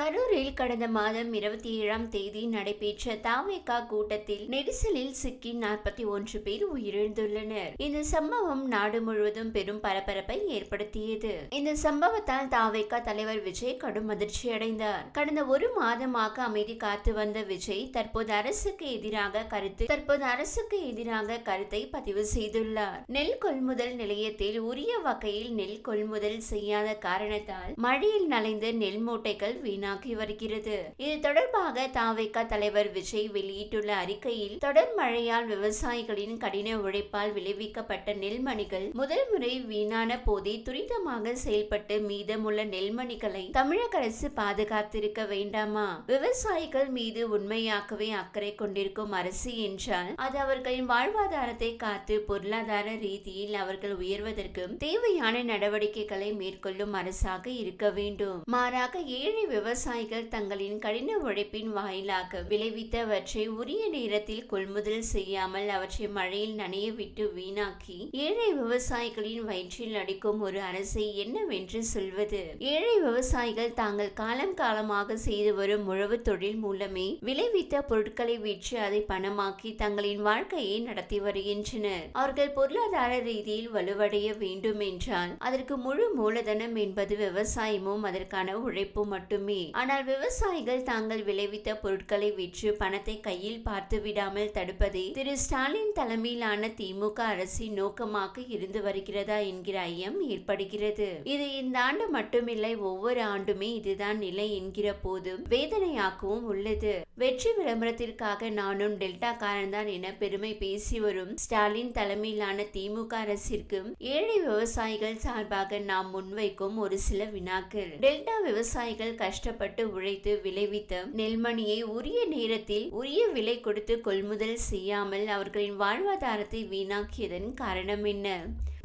கரூரில் கடந்த மாதம் இருபத்தி ஏழாம் தேதி நடைபெற்ற தாவேகா கூட்டத்தில் நெரிசலில் சிக்கி நாற்பத்தி ஒன்று பேர் உயிரிழந்துள்ளனர். இந்த சம்பவம் நாடு முழுவதும் பெரும் பரபரப்பை ஏற்படுத்தியது. இந்த சம்பவத்தால் தாவேகா தலைவர் விஜய் கடும் அதிர்ச்சி அடைந்தார். கடந்த ஒரு மாதமாக அமைதி காத்து வந்த விஜய் தற்போது அரசுக்கு எதிராக கருத்து தற்போது அரசுக்கு எதிராக கருத்தை பதிவு செய்துள்ளார். நெல் கொள்முதல் நிலையத்தில் உரிய வகையில் நெல் கொள்முதல் செய்யாத காரணத்தால் மழையில் நனைந்த நெல் மூட்டைகள் வீணா பிரச்சனையாகி வருகிறது. இது தொடர்பாக தாவைக்கா தலைவர் விஜய் வெளியிட்டுள்ள அறிக்கையில் தொடர் மழையால் விவசாயிகளின் கடின உழைப்பால் விளைவிக்கப்பட்ட நெல்மணிகள் முதல் முறை வீணான போதே துரிதமாக செயல்பட்டு மீதமுள்ள நெல்மணிகளை தமிழக அரசு பாதுகாத்திருக்க வேண்டாமா? விவசாயிகள் மீது உண்மையாகவே அக்கறை கொண்டிருக்கும் அரசு என்றால் அது அவர்களின் வாழ்வாதாரத்தை காத்து பொருளாதார ரீதியில் அவர்கள் உயர்வதற்கு தேவையான நடவடிக்கைகளை மேற்கொள்ளும் அரசாக இருக்க வேண்டும். மாறாக ஏழை விவசாயிகள் தங்களின் கடின உழைப்பின் வாயிலாக விளைவித்தவற்றை உரிய நேரத்தில் கொள்முதல் செய்யாமல் அவற்றை மழையில் நனைய விட்டு வீணாக்கி ஏழை விவசாயிகளின் வயிற்றில் அடிக்கும் ஒரு அரசை என்னவென்று சொல்வது? ஏழை விவசாயிகள் தாங்கள் காலம் காலமாக செய்து வரும் உழவு தொழில் மூலமே விளைவித்த பொருட்களை விற்று அதை பணமாக்கி தங்களின் வாழ்க்கையை நடத்தி வருகின்றனர். அவர்கள் பொருளாதார ரீதியில் வலுவடைய வேண்டும் என்றால் அதற்கு முழு மூலதனம் என்பது விவசாயமும் அதற்கான உழைப்பும் மட்டுமே ஆனால் விவசாயிகள் தாங்கள் விளைவித்த பொருட்களை விற்று பணத்தை கையில் பார்த்து விடாமல் தடுப்பதே திரு ஸ்டாலின் தலைமையிலான திமுக அரசின் நோக்கமாக இருந்து வருகிறதா என்கிற ஐயம் ஏற்படுகிறது. இது இந்த ஆண்டு மட்டுமில்லை ஒவ்வொரு ஆண்டுமே இதுதான் நிலை என்கிற போதும் வேதனையாகவும் உள்ளது. வெற்றி விளம்பரத்திற்காக நானும் டெல்டா காரன்தான் என பெருமை பேசி வரும் ஸ்டாலின் தலைமையிலான திமுக அரசிற்கும் ஏழை விவசாயிகள் சார்பாக நாம் முன்வைக்கும் ஒரு சில வினாக்கள். டெல்டா விவசாயிகள் கஷ்டம் கஷ்டப்பட்டு உழைத்து விளைவித்த நெல்மணியை உரிய நேரத்தில் உரிய விலை கொடுத்து கொள்முதல் செய்யாமல் அவர்களின் வாழ்வாதாரத்தை வீணாக்கியதன் காரணம் என்ன?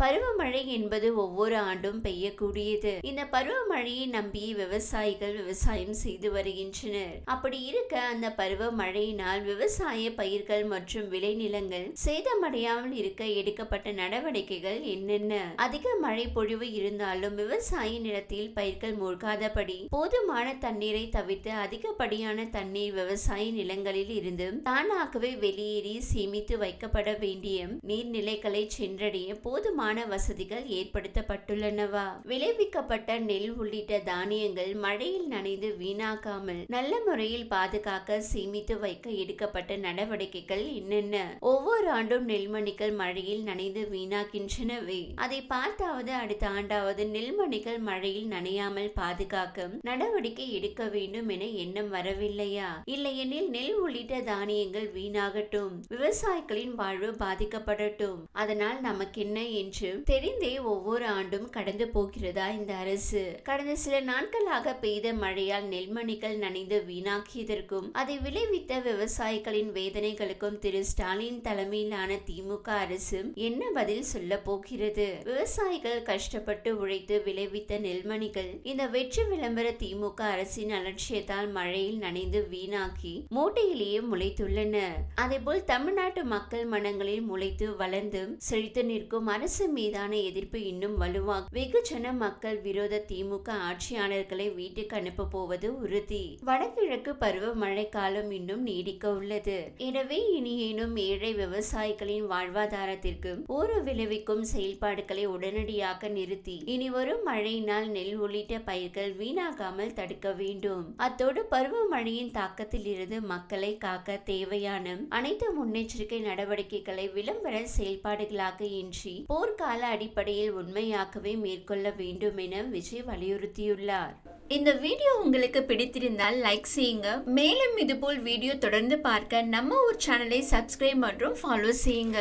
பருவமழை என்பது ஒவ்வொரு ஆண்டும் பெய்யக்கூடியது. இந்த பருவமழையை நம்பி விவசாயிகள் விவசாயம் செய்து வருகின்றனர். அப்படி இருக்க அந்த பருவமழையினால் விவசாய பயிர்கள் மற்றும் விளைநிலங்கள் சேதமடையாமல் இருக்க எடுக்கப்பட்ட நடவடிக்கைகள் என்னென்ன? அதிக மழை பொழிவு இருந்தாலும் விவசாய நிலத்தில் பயிர்கள் மூழ்காதபடி போதுமான தண்ணீரை தவிர்த்து அதிகப்படியான தண்ணீர் விவசாய நிலங்களில் இருந்து தானாகவே வெளியேறி சேமித்து வைக்கப்பட வேண்டிய நீர்நிலைகளை சென்றடைய போதுமான போதுமான வசதிகள் ஏற்படுத்தப்பட்டுள்ளனவா? விளைவிக்கப்பட்ட நெல் உள்ளிட்ட தானியங்கள் மழையில் நனைந்து வீணாக்காமல் நல்ல முறையில் பாதுகாக்க சேமித்து வைக்க எடுக்கப்பட்ட நடவடிக்கைகள் என்னென்ன? ஒவ்வொரு ஆண்டும் நெல்மணிகள் மழையில் நனைந்து வீணாக்கின்றனவே. அதை பார்த்தாவது அடுத்த ஆண்டாவது நெல்மணிகள் மழையில் நனையாமல் பாதுகாக்க நடவடிக்கை எடுக்க வேண்டும் என எண்ணம் வரவில்லையா? இல்லையெனில் நெல் உள்ளிட்ட தானியங்கள் வீணாகட்டும். விவசாயிகளின் வாழ்வு பாதிக்கப்படட்டும். அதனால் நமக்கு என்ன என்று தெரிந்தே ஒவ்வொரு ஆண்டும் கடந்து போகிறதா இந்த அரசு? கடந்த சில நாட்களாக பெய்த மழையால் நெல்மணிகள் நனைந்து வீணாக்கியதற்கும் அதை விளைவித்த விவசாயிகளின் வேதனைகளுக்கும் திரு ஸ்டாலின் தலைமையிலான திமுக அரசு என்ன பதில் சொல்ல போகிறது? விவசாயிகள் கஷ்டப்பட்டு உழைத்து விளைவித்த நெல்மணிகள் இந்த வெற்றி விளம்பர திமுக அரசின் அலட்சியத்தால் மழையில் நனைந்து வீணாக்கி மூட்டையிலேயே முளைத்துள்ளன. அதேபோல் தமிழ்நாட்டு மக்கள் மனங்களில் முளைத்து வளர்ந்து செழித்து நிற்கும் அரசு அரசு மீதான எதிர்ப்பு இன்னும் வலுவாக வெகுஜன மக்கள் விரோத திமுக ஆட்சியாளர்களை வீட்டுக்கு அனுப்ப போவது உறுதி. வடகிழக்கு பருவ மழை காலம் இன்னும் நீடிக்க உள்ளது. எனவே இனியேனும் ஏழை விவசாயிகளின் வாழ்வாதாரத்திற்கும் ஊறு விளைவிக்கும் செயல்பாடுகளை உடனடியாக நிறுத்தி இனி வரும் மழையினால் நெல் உள்ளிட்ட பயிர்கள் வீணாகாமல் தடுக்க வேண்டும். அத்தோடு பருவமழையின் தாக்கத்தில் இருந்து மக்களை காக்க தேவையான அனைத்து முன்னெச்சரிக்கை நடவடிக்கைகளை விளம்பர செயல்பாடுகளாக இன்றி போர் கால அடிப்படையில் உண்மையாகவே மேற்கொள்ள வேண்டும் என விஜய் வலியுறுத்தியுள்ளார். இந்த வீடியோ உங்களுக்கு பிடித்திருந்தால் லைக் செய்யுங்க. மேலும் இதுபோல் வீடியோ தொடர்ந்து பார்க்க நம்ம ஒரு சேனலை சப்ஸ்கிரைப் மற்றும் ஃபாலோ செய்யுங்க.